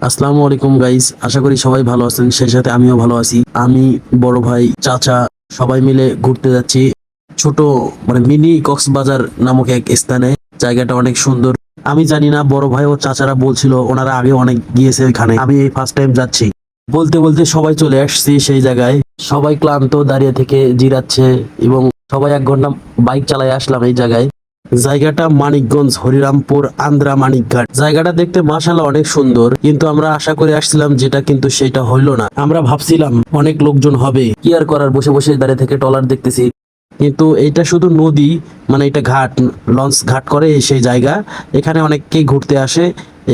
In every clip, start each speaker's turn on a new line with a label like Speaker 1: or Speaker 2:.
Speaker 1: আসসালামু আলাইকুম গাইস আশা করি সবাই ভালো আছেন, সেই সাথে আমিও ভালো আছি। আমি বড় ভাই চাচা, সবাই মিলে ঘুরতে যাচ্ছি ছোট মানে মিনি কক্সবাজার নামক এক স্থানে। জায়গাটা অনেক সুন্দর। আমি জানি না, বড় ভাই ও চাচারা বলছিল, ওনারা আগে অনেক গিয়েছে এখানে আমি এই ফার্স্ট টাইম যাচ্ছি। বলতে বলতে সবাই চলে আসছি সেই জায়গায়। সবাই ক্লান্ত, দাঁড়িয়ে থেকে জিরাচ্ছে এবং সবাই এক ঘণ্টা বাইক চালায় আসলাম এই জায়গায়। জায়গাটা মানিকগঞ্জ, হরিরামপুর, আন্দ্রা, মানিকঘাট। জায়গাটা দেখতে মাসালা অনেক সুন্দর, কিন্তু আমরা আশা করে আসছিলাম যেটা কিন্তু সেটা হইল না। আমরা ভাবছিলাম অনেক লোকজন হবে, কি আর করার? বসে বসে দাঁড়িয়ে থেকে টলার দেখতেছি। কিন্তু এটা শুধু নদী মানে এটা ঘাট, লঞ্চ ঘাট করে সেই জায়গা। এখানে অনেককেই ঘুরতে আসে,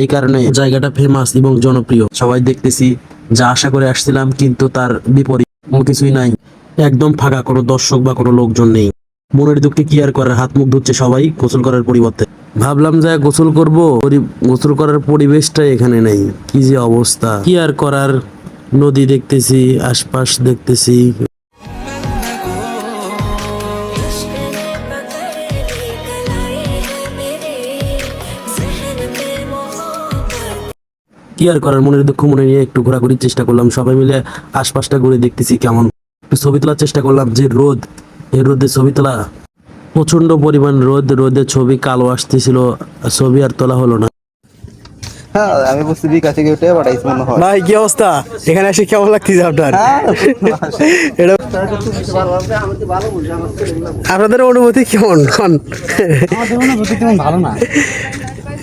Speaker 1: এই কারণে জায়গাটা ফেমাস এবং জনপ্রিয়। সবাই দেখতেছি, যা আশা করে আসছিলাম, কিন্তু তার বিপরীত কোনো কিছুই নাই। একদম ফাঁকা, কোনো দর্শক বা কোনো লোকজন নেই। মনের দুঃখে কি আর করার? হাত মুখ ধুচ্ছে সবাই, গোসল করার পরিবর্তে। ভাবলাম যা গোসল করব গোসল করার পরিবেশটা এখানে নেই। কি যে অবস্থা। কি আর করার? নদী দেখতেছি, আশপাশ দেখতেছি। কি আর করার? মনের দুঃখ, মনে নিয়ে একটু ঘোরাঘুরির চেষ্টা করলাম। সবাই মিলে আশপাশটা ঘুরে দেখতেছি কেমন। একটু ছবি তোলার চেষ্টা করলাম যে রোদ এই রোদে ছবি তোলা। প্রচণ্ড পরিমাণ রোদ রোদে ছবি কালো আসতেছিল ছবি আর তোলা হলো না।
Speaker 2: হ্যাঁ আমি বুঝছি বিকাশ থেকে উঠে পাঠাইছি মনে হয়।
Speaker 3: ভাই কি অবস্থা? এখানে এসে কেমন লাগতেছে আপনার? এটা আপনাদের অনুভূতি কেমন?
Speaker 2: ভালো না।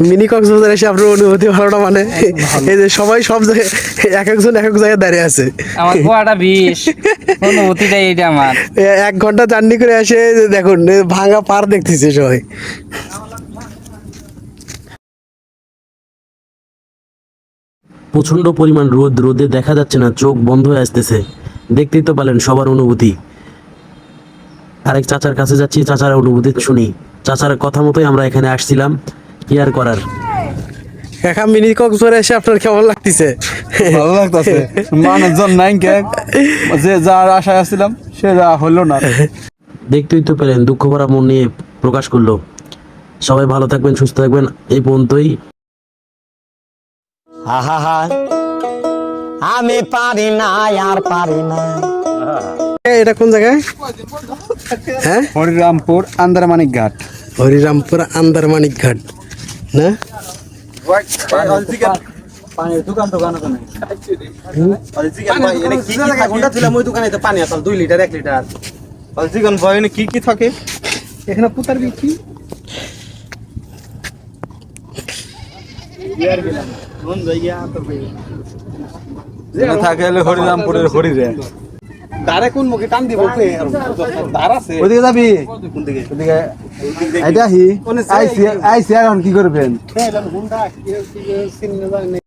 Speaker 3: মিনি কক্সবাজার এসে আপনার অনুভূতি ভালো না মানে এই যে সবাই সব জায়গায় এক একজন এক এক জায়গায় দাঁড়িয়ে আছে।
Speaker 4: আমার কুয়াটা বিষ। অনুভূতিটাই এটা আমার।
Speaker 3: এক ঘণ্টা জার্নি করে এসে দেখুন ভাঙা পার দেখতেছে সবাই।
Speaker 1: প্রচণ্ড পরিমাণ রোদ রোদে দেখা যাচ্ছে না চোখ বন্ধ হয়ে আসতেছে। দেখতেই তো পেলেন সবার অনুভূতি। আরেক চাচার কাছে যাচ্ছি চাচার অনুভূতি শুনি। চাচার কথা মতোই আমরা এখানে আসছিলাম। কি আর করার।
Speaker 3: একা মিনি কক্সবাজার এসে আপনার কেমন লাগতেছে?
Speaker 2: ভালো লাগতেছে। মানুষজন নাই কে? যে যার আশায় আসছিলাম সে যা হলো না।
Speaker 1: দেখতেই তো পেলেন দুঃখ ভরা মন নিয়ে প্রকাশ করল। সবাই ভালো থাকবেন সুস্থ থাকবেন এই পর্যন্তই।
Speaker 5: আহা আমি পারি না আর পারি না।
Speaker 3: এটা কোন জায়গায়? হ্যাঁ?
Speaker 2: হরিরামপুর আন্দারমানিক ঘাট।
Speaker 3: হরিরামপুর আন্দারমানিক ঘাট। না
Speaker 2: চিকন ভয় কি কি থাকে এখানে পুতার বিক্রি থাকে হলো হরিরামপুরের হরিরে দাঁড়ে কোন মুখে টান দিব? ওদিকে যাবি? কোন দিকে ওদিকে এটা আইসি আইসি এখন কি করবেন?